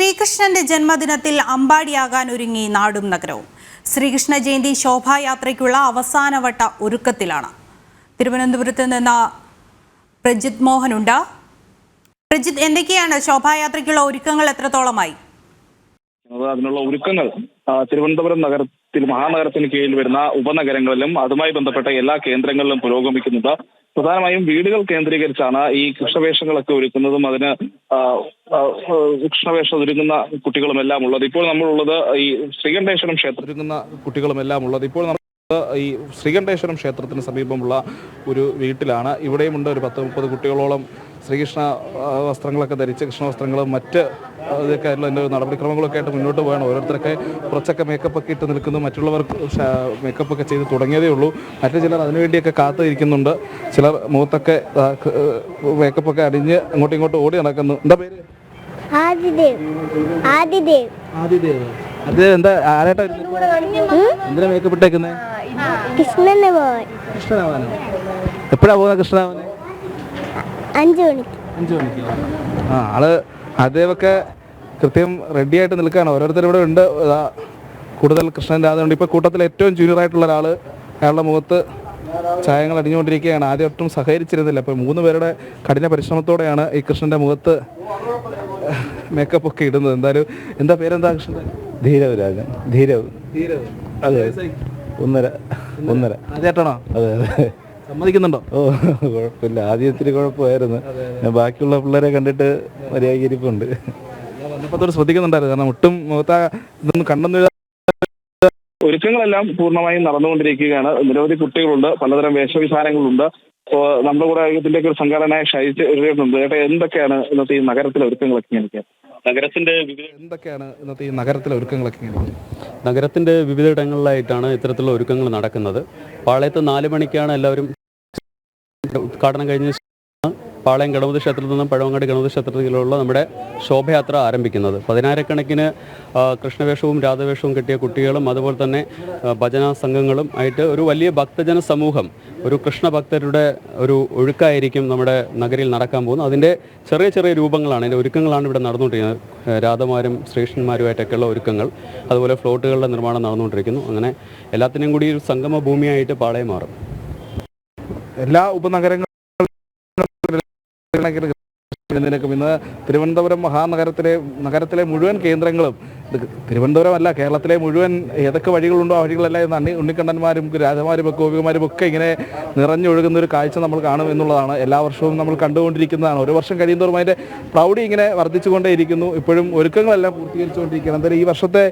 ശ്രീകൃഷ്ണന്റെ ജന്മദിനത്തിൽ അമ്പാടിയാകാൻ ഒരുങ്ങി നാടും നഗരവും. ശ്രീകൃഷ്ണ ജയന്തി ശോഭായാത്രയ്ക്കുള്ള അവസാനവട്ട ഒരുക്കത്തിലാണ്. തിരുവനന്തപുരത്ത് നിന്ന് പ്രജിത് മോഹൻ മോഹനുണ്ട്. പ്രജിത് എന്തൊക്കെയാണ് ശോഭായാത്രയ്ക്കുള്ള ഒരുക്കങ്ങൾ എത്രത്തോളമായി? അത് അതിനുള്ള ഒരുക്കങ്ങൾ തിരുവനന്തപുരം നഗരത്തിൽ മഹാനഗരത്തിന് കീഴിൽ വരുന്ന ഉപനഗരങ്ങളിലും അതുമായി ബന്ധപ്പെട്ട എല്ലാ കേന്ദ്രങ്ങളിലും പുരോഗമിക്കുന്നുണ്ട് പ്രധാനമായും വീടുകൾ കേന്ദ്രീകരിച്ചാണ് ഈ കൃഷ്ണവേഷങ്ങളൊക്കെ ഒരുക്കുന്നതും അതിന് കൃഷ്ണവേഷം ഒരുങ്ങുന്ന കുട്ടികളും എല്ലാം ഉള്ളത്. ഇപ്പോൾ നമ്മളുള്ളത് ഈ ശ്രീകണ്ഠേശ്വരം ക്ഷേത്രം ഒരുങ്ങുന്ന കുട്ടികളും എല്ലാം ഉള്ളത്. ഇപ്പോൾ ഈ ശ്രീകണ്ഠേശ്വരം ക്ഷേത്രത്തിന് സമീപമുള്ള ഒരു വീട്ടിലാണ്. ഇവിടെയുമുണ്ട് ഒരു പത്ത് മുപ്പത് കുട്ടികളോളം ശ്രീകൃഷ്ണ വസ്ത്രങ്ങളൊക്കെ ധരിച്ച് കൃഷ്ണ വസ്ത്രങ്ങളും മറ്റ് ആ, ഇതൊക്കെ ആയിട്ടുള്ള അതിന്റെ നടപടിക്രമങ്ങളൊക്കെ ആയിട്ട് മുന്നോട്ട് പോകണം ഓരോരുത്തരൊക്കെ കുറച്ചൊക്കെ മേക്കപ്പ് ഒക്കെ ഇട്ട് നിൽക്കുന്നു. മറ്റുള്ളവർ മേക്കപ്പ് ഒക്കെ ചെയ്ത് തുടങ്ങിയതേ ഉള്ളൂ. മറ്റു ചിലർ അതിനുവേണ്ടിയൊക്കെ കാത്തിരിക്കുന്നുണ്ട് ചിലർ മുഖത്തൊക്കെ മേക്കപ്പ് ഒക്കെ അടിഞ്ഞ് അങ്ങോട്ടും ഇങ്ങോട്ടും ഓടി നടക്കുന്നു. എന്താ പേര്? ആദിദേവ്. ആദിദേവ്. എന്താ ആരായിട്ടാ എന്തിനാ മേക്കപ്പ് ഇട്ടേക്കുന്നത് കൃഷ്ണനെ കൃഷ്ണനാവാനോ? എപ്പോഴാ പോകുന്നത് കൃഷ്ണനാവാന് അഞ്ചു മണിക്ക്. അഞ്ചു മണിക്ക് ആ ആൾ അതേവൊക്കെ കൃത്യം റെഡിയായിട്ട് നിൽക്കുകയാണ്. ഓരോരുത്തരും ഇവിടെ ഉണ്ട്. ഇതാ കൂടുതൽ കൃഷ്ണൻ രാധയുണ്ട് ഇപ്പൊ കൂട്ടത്തിൽ ഏറ്റവും ജൂനിയർ ആയിട്ടുള്ള ഒരാൾ അയാളുടെ മുഖത്ത് ചായങ്ങൾ അടിഞ്ഞുകൊണ്ടിരിക്കുകയാണ്. ആദ്യം ഒട്ടും സഹകരിച്ചിരുന്നില്ല. അപ്പോൾ മൂന്ന് പേരുടെ കഠിന പരിശ്രമത്തോടെയാണ് ഈ കൃഷ്ണന്റെ മുഖത്ത് മേക്കപ്പ് ഒക്കെ ഇടുന്നത്. എന്തായാലും എന്താ പേരെന്താ കൃഷ്ണൻ ധീരവ് രാജൻ. ധീരവ്. ധീരവ്. അതെ. ഒന്നര. ഒന്നര. ആദ്യമായിട്ടാണോ അതെ അതെ. സമ്മതിക്കുന്നുണ്ടോ? ഓ കുഴപ്പമില്ല. ആദ്യം ഇത്തിരി കുഴപ്പമായിരുന്നു. ഞാൻ ബാക്കിയുള്ള പിള്ളേരെ കണ്ടിട്ട് മര്യാദ ഇരിപ്പുണ്ട് തൊട്ട് ശ്രദ്ധിക്കുന്നുണ്ടായിരുന്നു. കാരണം ഒട്ടും മുഖത്ത ഇതൊന്നും കണ്ടെന്ന് ഒരുക്കങ്ങളെല്ലാം പൂർണമായും നടന്നുകൊണ്ടിരിക്കുകയാണ്. നിരവധി കുട്ടികളുണ്ട്. പലതരം വേഷവിധാനങ്ങളുണ്ട്. അപ്പോൾ നമ്മുടെ കൂടെ ഇതിന്റെ ഒരു സംഘടനയായ ഷൈജ് എഴുതിയിട്ടുണ്ട്. ചേട്ടാ എന്തൊക്കെയാണ് ഇന്നത്തെ ഈ നഗരത്തിലെ ഒരുക്കങ്ങളൊക്കെ ഇങ്ങനെ നഗരത്തിന്റെ വിവിധ എന്തൊക്കെയാണ് ഇന്നത്തെ ഈ നഗരത്തിലെ ഒരുക്കങ്ങളൊക്കെ ഇങ്ങനെ നഗരത്തിന്റെ വിവിധ ഇടങ്ങളിലായിട്ടാണ് ഇത്തരത്തിലുള്ള ഒരുക്കങ്ങൾ നടക്കുന്നത്. പാളയത്ത് നാല് മണിക്കാണ് എല്ലാവരും ഉദ്ഘാടനം കഴിഞ്ഞ പാളയം ഗണപതി ക്ഷേത്രത്തിൽ നിന്നും പഴവങ്ങാടി ഗണപതി ക്ഷേത്രത്തിലുള്ള നമ്മുടെ ശോഭയാത്ര ആരംഭിക്കുന്നത്. പതിനായിരക്കണക്കിന് കൃഷ്ണവേഷവും രാധവേഷവും കിട്ടിയ കുട്ടികളും അതുപോലെ തന്നെ ഭജന സംഘങ്ങളും ആയിട്ട് ഒരു വലിയ ഭക്തജന സമൂഹം ഒരു കൃഷ്ണ ഭക്തരുടെ ഒരു ഒഴുക്കായിരിക്കും നമ്മുടെ നഗരിയിൽ നടക്കാൻ പോകുന്നത്. അതിന്റെ ചെറിയ ചെറിയ രൂപങ്ങളാണ് അതിന്റെ ഒരുക്കങ്ങളാണ് ഇവിടെ നടന്നുകൊണ്ടിരിക്കുന്നത്. രാധമാരും ശ്രീകൃഷ്ണന്മാരുമായിട്ടൊക്കെയുള്ള ഒരുക്കങ്ങൾ അതുപോലെ ഫ്ലോട്ടുകളുടെ നിർമ്മാണം നടന്നുകൊണ്ടിരിക്കുന്നു. അങ്ങനെ എല്ലാത്തിനും കൂടി ഒരു സംഗമ ഭൂമിയായിട്ട് പാളയം മാറും. എല്ലാ ഉപനഗരങ്ങളും ഇന്ന് തിരുവനന്തപുരം മഹാനഗരത്തിലെ നഗരത്തിലെ മുഴുവൻ കേന്ദ്രങ്ങളും തിരുവനന്തപുരം അല്ല കേരളത്തിലെ മുഴുവൻ ഏതൊക്കെ വഴികളുണ്ടോ ആ വഴികളെല്ലാം അണ്ണി ഉണ്ണിക്കണ്ണന്മാരും രാജമാരും ഗോപികമാരും ഒക്കെ ഇങ്ങനെ നിറഞ്ഞൊഴുകുന്ന ഒരു കാഴ്ച നമ്മൾ കാണും എന്നുള്ളതാണ്. എല്ലാ വർഷവും നമ്മൾ കണ്ടുകൊണ്ടിരിക്കുന്നതാണ്. ഒരു വർഷം കഴിയുന്നതോറും അതിന്റെ പ്രൗഢി ഇങ്ങനെ വർദ്ധിച്ചുകൊണ്ടേയിരിക്കുന്നു. ഇപ്പോഴും ഒരുക്കങ്ങളെല്ലാം പൂർത്തീകരിച്ചുകൊണ്ടിരിക്കുകയാണ്. എന്തായാലും ഈ വർഷത്തെ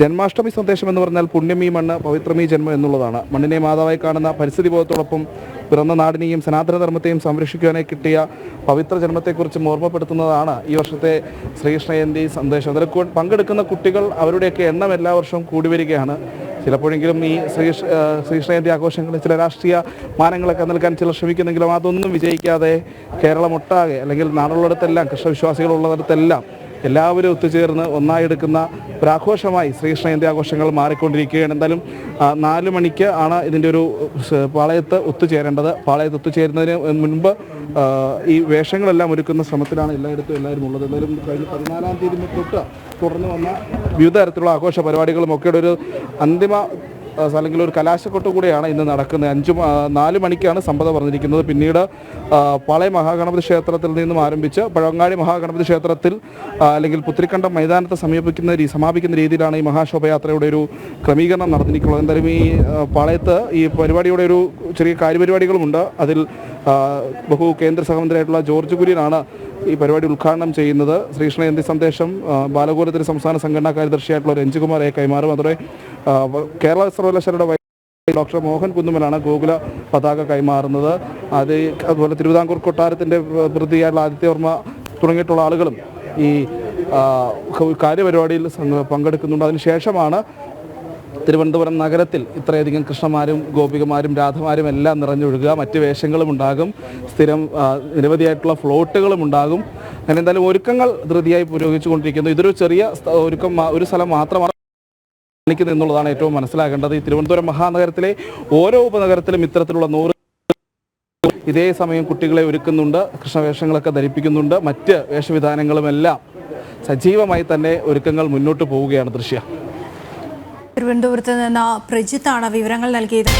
ജന്മാഷ്ടമി സന്ദേശം എന്ന് പറഞ്ഞാൽ പുണ്യമീ മണ്ണ് പവിത്രമീ ജന്മം എന്നുള്ളതാണ്. മണ്ണിനെ മാതാവായി കാണുന്ന പരിസ്ഥിതി ബോധത്തോടൊപ്പം പിറന്ന നാടിനെയും സനാതനധർമ്മത്തെയും സംരക്ഷിക്കുവാനായി കിട്ടിയ പവിത്ര ജന്മത്തെക്കുറിച്ചും ഓർമ്മപ്പെടുത്തുന്നതാണ് ഈ വർഷത്തെ ശ്രീകൃഷ്ണ ജയന്തി സന്ദേശം. അതിൽ പങ്കെടുക്കുന്ന പങ്കെടുക്കുന്ന കുട്ടികൾ അവരുടെയൊക്കെ എണ്ണം എല്ലാ വർഷവും കൂടി വരികയാണ്. ചിലപ്പോഴെങ്കിലും ഈ ശ്രീ ശ്രീകൃഷ്ണ ആഘോഷങ്ങൾ ആഘോഷങ്ങളിൽ ചില രാഷ്ട്രീയ മാനങ്ങളൊക്കെ നൽകാൻ ചിലർ ശ്രമിക്കുന്നെങ്കിലും അതൊന്നും വിജയിക്കാതെ കേരളമൊട്ടാകെ അല്ലെങ്കിൽ നാടുള്ളിടത്തെല്ലാം കൃഷ്ണവിശ്വാസികളുള്ളിടത്തെല്ലാം എല്ലാവരും ഒത്തുചേർന്ന് ഒന്നായി എടുക്കുന്ന ഒരു ആഘോഷമായി ശ്രീകൃഷ്ണ ജയന്തി ആഘോഷങ്ങൾ മാറിക്കൊണ്ടിരിക്കുകയാണ്. എന്തായാലും നാല് മണിക്ക് ആണ് ഇതിന്റെ ഒരു പാളയത്ത് ഒത്തുചേരേണ്ടത്. പാളയത്ത് ഒത്തുചേരുന്നതിന് മുൻപ് ഈ വേഷങ്ങളെല്ലാം ഒരുക്കുന്ന ശ്രമത്തിലാണ് എല്ലായിടത്തും എല്ലാവരും ഉള്ളത്. എന്തായാലും കഴിഞ്ഞ പതിനാലാം തീയതി തൊട്ട് തുടർന്ന് വന്ന വിവിധ തരത്തിലുള്ള ആഘോഷ പരിപാടികളും ഒക്കെയുടെ ഒരു അന്തിമ അല്ലെങ്കിൽ ഒരു കലാശക്കൊട്ട് കൂടെയാണ് ഇന്ന് നടക്കുന്നത്. അഞ്ചു നാല് മണിക്കാണ് സമ്പത പറഞ്ഞിരിക്കുന്നത്. പിന്നീട് പാളയം മഹാഗണപതി ക്ഷേത്രത്തിൽ നിന്നും ആരംഭിച്ച് പഴങ്ങാടി മഹാഗണപതി ക്ഷേത്രത്തിൽ അല്ലെങ്കിൽ പുത്തിരിക്കണ്ടം മൈതാനത്ത് സമീപിക്കുന്ന സമാപിക്കുന്ന രീതിയിലാണ് ഈ മഹാശോഭയാത്രയുടെ ഒരു ക്രമീകരണം നടന്നിരിക്കുന്നത്. എന്തായാലും ഈ പാളയത്ത് ഈ പരിപാടിയുടെ ഒരു ചെറിയ കാര്യപരിപാടികളുമുണ്ട്. അതിൽ ബഹു കേന്ദ്ര സഹമന്ത്രിയായിട്ടുള്ള ജോർജ് കുര്യനാണ് ഈ പരിപാടി ഉദ്ഘാടനം ചെയ്യുന്നത്. ശ്രീകൃഷ്ണ ജയന്തി സന്ദേശം ആ, സംസ്ഥാന സംഘടനാ കാര്യദർശിയായിട്ടുള്ള രഞ്ജുകുമാർ എ കൈമാറും. അതോടെ കേരള സർവകലാശാലയുടെ ഡോക്ടർ മോഹൻ കുന്നുമലാണ് ഗോകുല പതാക കൈമാറുന്നത്. അത് അതുപോലെ തിരുവിതാംകൂർ കൊട്ടാരത്തിന്റെ പ്രതിയായിട്ടുള്ള ആദിത്യവർമ്മ തുടങ്ങിയിട്ടുള്ള ആളുകളും ഈ കാര്യപരിപാടിയിൽ പങ്കെടുക്കുന്നുണ്ട്. അതിനുശേഷമാണ് തിരുവനന്തപുരം നഗരത്തിൽ ഇത്രയധികം കൃഷ്ണന്മാരും ഗോപികമാരും രാധമാരും എല്ലാം നിറഞ്ഞൊഴുകുക. മറ്റ് വേഷങ്ങളും ഉണ്ടാകും. സ്ഥിരം നിരവധിയായിട്ടുള്ള ഫ്ലോട്ടുകളും ഉണ്ടാകും. അങ്ങനെ എന്തായാലും ഒരുക്കങ്ങൾ ധൃതിയായി പുരോഗമിച്ചുകൊണ്ടിരിക്കുന്നു. ഇതൊരു ചെറിയ ഒരുക്കം ഒരു സ്ഥലം മാത്രമാണ്. കാണിക്കുന്നത് എന്നുള്ളതാണ് ഏറ്റവും മനസ്സിലാകേണ്ടത്. ഈ തിരുവനന്തപുരം മഹാനഗരത്തിലെ ഓരോ ഉപനഗരത്തിലും ഇത്തരത്തിലുള്ള നൂറ് ഇതേ സമയം കുട്ടികളെ ഒരുക്കുന്നുണ്ട്. കൃഷ്ണവേഷങ്ങളൊക്കെ ധരിപ്പിക്കുന്നുണ്ട്. മറ്റ് വേഷവിധാനങ്ങളുമെല്ലാം സജീവമായി തന്നെ ഒരുക്കങ്ങൾ മുന്നോട്ട് പോവുകയാണ് ദൃശ്യ. തിരുവനന്തപുരത്ത് നിന്ന് പ്രജിത്താണ് വിവരങ്ങൾ നൽകിയത്.